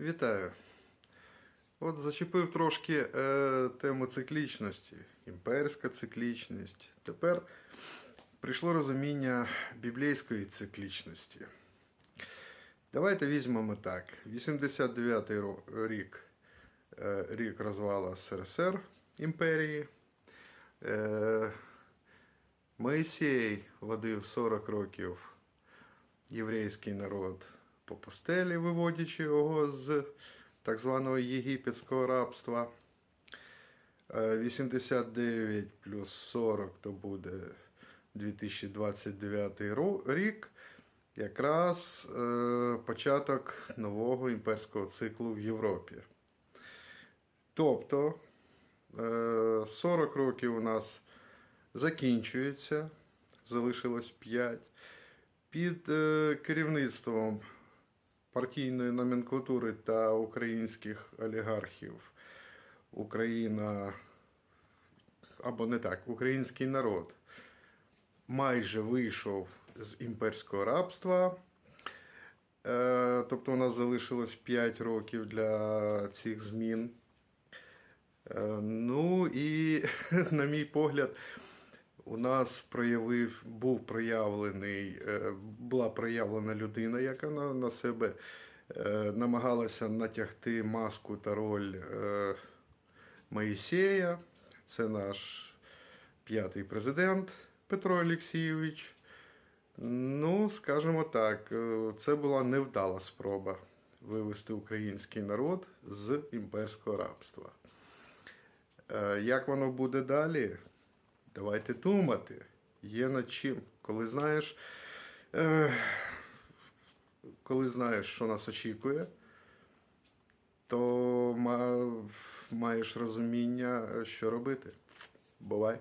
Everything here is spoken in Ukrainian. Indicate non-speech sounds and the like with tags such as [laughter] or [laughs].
Вітаю. От зачепив трошки е, тему циклічності, імперська циклічність. Тепер прийшло розуміння біблійської циклічності. Давайте візьмемо так. 89-й рік, е, рік розвалу СРСР імперії. Е, Моїсей водив 40 років єврейський народ по пустелі, виводячи його з так званого єгипетського рабства. Е, 89 плюс 40 то буде 2029 рік. Якраз е, початок нового імперського циклу в Європі. Тобто е, 40 років у нас закінчується, залишилось 5 під е, керівництвом партійної номенклатури та українських олігархів Україна або не так, український народ майже вийшов з імперського рабства. Е, Тобто у нас залишилось 5 років для цих змін. Е, Ну і, [laughs] на мій погляд, у нас проявив, був проявлений, е, була проявлена людина, яка на, на себе е, намагалася натягти маску та роль е, Моїсея. Це наш п'ятий президент Петро Олексійович. Ну, скажімо так, це була невдала спроба вивести український народ з імперського рабства. Як воно буде далі? Давайте думати. Є над чим. Коли знаєш, е, коли знаєш, що нас очікує, то ма- маєш розуміння, що робити. Бувай.